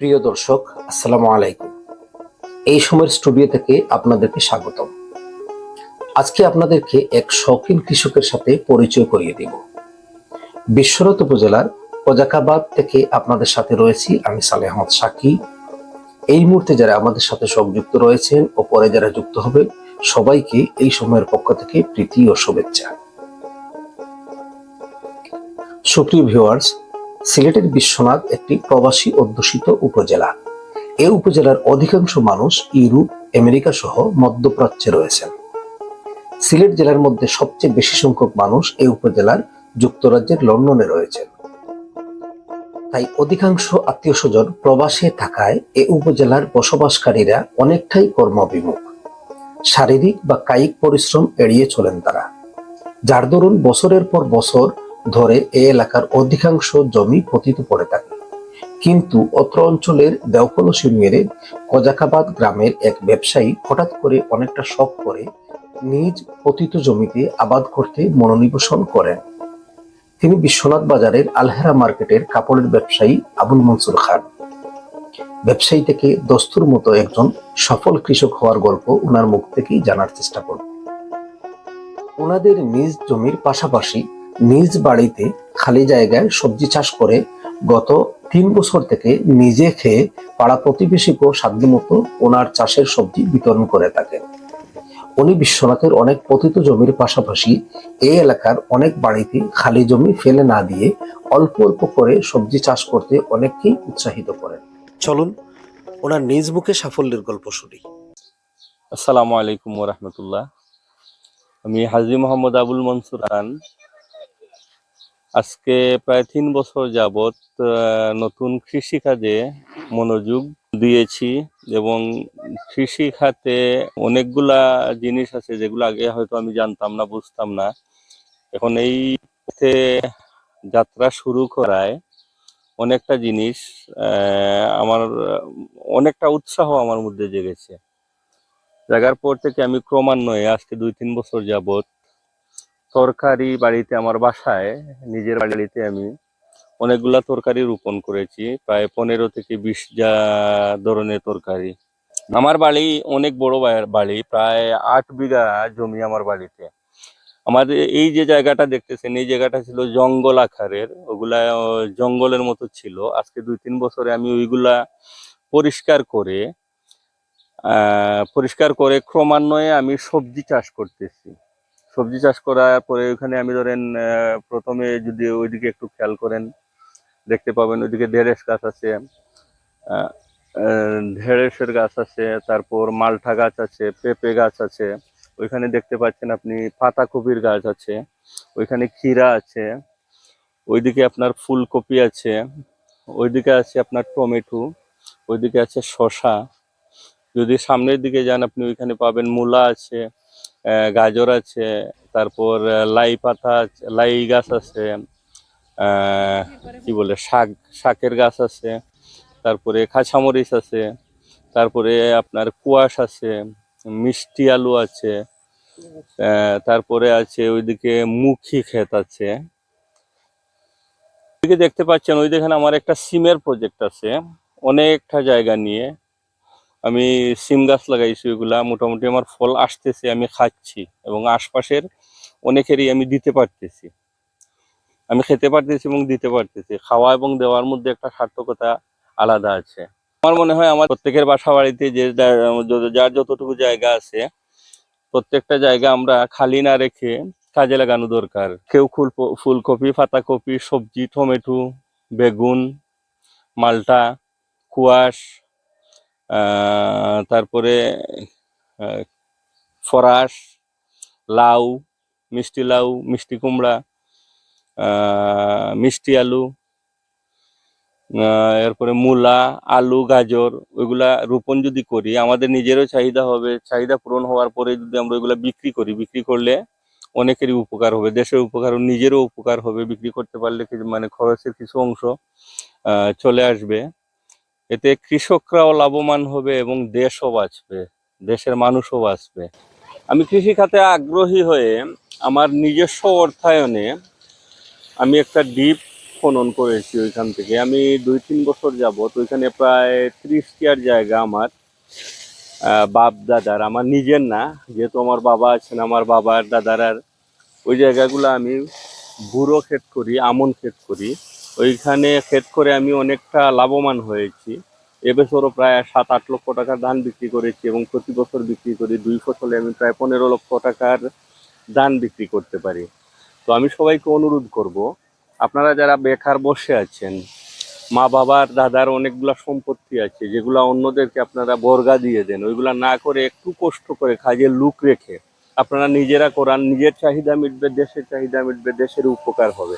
প্রিয় দর্শক, আসসালামু আলাইকুম। এই সময়ের স্টুডিও থেকে আপনাদেরকে স্বাগতম। আজকে আপনাদেরকে এক শৌখিন কৃষকের সাথে পরিচয় করিয়ে দিব। বিশ্বরত উপজেলার কোজাকাবাদ থেকে আপনাদের সাথে রয়েছি আমি সালেহ আহমদ সাকি। এই মুহূর্তে যারা আমাদের সাথে সংযুক্ত রয়েছেন ও পরে যারা যুক্ত হবে সবাইকে এই সময়ের পক্ষ থেকে প্রীতি ও শুভেচ্ছা। সুপ্রিয় ভিউয়ার্স সিলেটের বিশ্বনাথ একটি প্রবাসী অধ্যুষিত উপজেলা। এই উপজেলার অধিকাংশ মানুষ ইউরোপ, আমেরিকা সহ মধ্যপ্রাচ্যে রয়েছেন। সিলেট জেলার মধ্যে সবচেয়ে বেশি সংখ্যক মানুষ এই উপজেলার যুক্তরাজ্যের লন্ডনে রয়েছেন। তাই অধিকাংশ আত্মীয় স্বজন প্রবাসে থাকায় এ উপজেলার বসবাসকারীরা অনেকটাই কর্মবিমুখ শারীরিক বা কায়িক পরিশ্রম এড়িয়ে চলেন তারা। যার দরুন বছরের পর বছর ধরে এ এলাকার অধিকাংশ জমি পতিত পড়ে থাকে। কিন্তু অত্র অঞ্চলের দেওকলস ইউনিয়নের কজাকাবাদ গ্রামের এক ব্যবসায়ী হঠাৎ করে অনেকটা শখ করে নিজ পতিত জমিতে আবাদ করতে মনোনিবেশন করেন। তিনি বিশ্বনাথ বাজারের আলহেরা মার্কেটের কাপড়ের ব্যবসায়ী আবুল মনসুর খান। ব্যবসায়ী থেকে দস্তুর মতো একজন সফল কৃষক হওয়ার গল্প ওনার মুখ থেকেই জানার চেষ্টা করব। ওনাদের নিজ জমির পাশাপাশি নিজ বাড়িতে খালি জায়গায় সবজি চাষ করে গত তিন বছর থেকে নিজে খেয়ে পাড়া প্রতিবেশীকেও সাধ্যমতো ওনার চাষের সবজি বিতরণ করে থাকেন। উনি বিশ্বনাথের অনেক পতিত জমির পাশাপাশি এই এলাকার অনেক বাড়িতে খালি জমি ফেলে না দিয়ে অল্প অল্প করে সবজি চাষ করতে অনেককেই উৎসাহিত করেন। চলুন, ওনার নিজ মুখে সাফল্যের গল্প শুনি। আসসালামু আলাইকুম রহমতুল্লাহ। আমি হাজি মোহাম্মদ আবুল মনসুর খান আজকে প্রায় তিন বছর যাবৎ নতুন কৃষি কাজে মনোযোগ দিয়েছি এবং কৃষি খাতে অনেকগুলা জিনিস আছে যেগুলো আগে হয়তো আমি জানতাম না, বুঝতাম না। এখন এই যাত্রা শুরু করায় অনেকটা জিনিস আমার, অনেকটা উৎসাহ আমার মধ্যে জেগেছে। জায়গার পর থেকে আমি ক্রমান্বয়ে আজকে দুই তিন বছর যাবত তরকারি বাড়িতে আমার বাসায়, নিজের বাড়িতে আমি অনেকগুলা তরকারি রোপণ করেছি, প্রায় পনেরো থেকে বিশ যা ধরনের তরকারি। আমার বাড়ি অনেক বড় বাড়ি, প্রায় আট বিঘা জমি আমার বাড়িতে। আমাদের এই যে জায়গাটা দেখতেছেন, এই জায়গাটা ছিল জঙ্গল আকারের, ওগুলা জঙ্গলের মতো ছিল। আজকে দুই তিন বছরে আমি ওইগুলা পরিষ্কার করে পরিষ্কার করে ক্রমান্বয়ে আমি সবজি চাষ করতেছি। সবজি চাষ করার পরে ওইখানে আমি ধরেন প্রথমে যদি ওইদিকে একটু খেয়াল করেন দেখতে পাবেন ওইদিকে ঢেঁড়স গাছ আছে আহ, গাছ আছে তারপর মালটা গাছ আছে পেঁপে গাছ আছে ওইখানে দেখতে পাচ্ছেন আপনি পাতাকপির গাছ আছে ওইখানে ক্ষীরা আছে ওইদিকে আপনার ফুলকপি আছে ওইদিকে আছে আপনার টমেটো ওইদিকে আছে শসা যদি সামনের দিকে যান আপনি ওইখানে পাবেন মূলা আছে গাজর আছে, তারপর লাই পাতা লাই গাছ আছে কি বলে, শাক, শাকের গাছ আছে, তারপরে কাঁচামরিচ আছে, তারপরে আপনার কুয়াশ আছে, মিষ্টি আলু আছে তারপরে আছে ওইদিকে মুখী ক্ষেত আছে। দেখতে পাচ্ছেন ওই দেখেন আমার একটা সিমের প্রজেক্ট আছে, অনেকটা জায়গা নিয়ে। আমি সিম গাছ লাগাইছি ওইগুলা। মোটামুটি আমার ফল আসতেছে, আমি খাচ্ছি এবং আশপাশের অনেকেরই আমি দিতে পারতেছি। আমি খেতে পারতেছি এবং দিতে পারতেছি। খাওয়া এবং দেওয়ার মধ্যে একটা সার্থকতা আলাদা আছে। আমার মনে হয় আমার প্রত্যেকের বাসা বাড়িতে যে যার যতটুকু জায়গা আছে, প্রত্যেকটা জায়গা আমরা খালি না রেখে কাজে লাগানো দরকার। কেউ ফুল, ফুলকপি, পাতাকপি, সবজি, টমেটো, বেগুন, মালটা, কুয়াশ তারপরে ফরাস, লাউ, মিষ্টি লাউ, মিষ্টি কুমড়া মিষ্টি আলু এরপরে মূলা, আলু, গাজর, ওইগুলা রোপণ যদি করি, আমাদের নিজেরও চাহিদা হবে। চাহিদা পূরণ হওয়ার পরে যদি আমরা ওইগুলা বিক্রি করি, বিক্রি করলে অনেকেরই উপকার হবে। দেশের উপকার নিজেরও উপকার হবে। বিক্রি করতে পারলে মানে খরচের কিছু অংশ চলে আসবে। এতে কৃষকরাও লাভবান হবে এবং দেশও বাঁচবে, দেশের মানুষও বাঁচবে। আমি কৃষি খাতে আগ্রহী হয়ে আমার নিজস্ব অর্থায়নে আমি একটা ডিপ খনন করেছি ওইখান থেকে। আমি দুই তিন বছর যাবত ওইখানে প্রায় ত্রিশ কেয়ার জায়গা আমার বাপ দাদার আমার নিজের না, যেহেতু আমার বাবা আছেন, আমার বাবার দাদার ওই জায়গাগুলো আমি বুড়ো ক্ষেত করি, আমন ক্ষেত করি। ওইখানে ক্ষেত করে আমি অনেকটা লাভবান হয়েছি। এবছরও প্রায় সাত আট লক্ষ টাকার ধান বিক্রি করেছি এবং প্রতি বছর বিক্রি করি। দুই ফসলে আমি প্রায় পনেরো লক্ষ টাকার ধান বিক্রি করতে পারি। তো আমি সবাইকে অনুরোধ করব, আপনারা যারা বেকার বসে আছেন, মা বাবার, দাদার অনেকগুলা সম্পত্তি আছে, যেগুলা অন্যদেরকে আপনারা বর্গা দিয়ে দেন, ওইগুলা না করে একটু কষ্ট করে কাজের লুক রেখে আপনারা নিজেরা করান, নিজের চাহিদা মিটবে, দেশের চাহিদা মিটবে, দেশের উপকার হবে।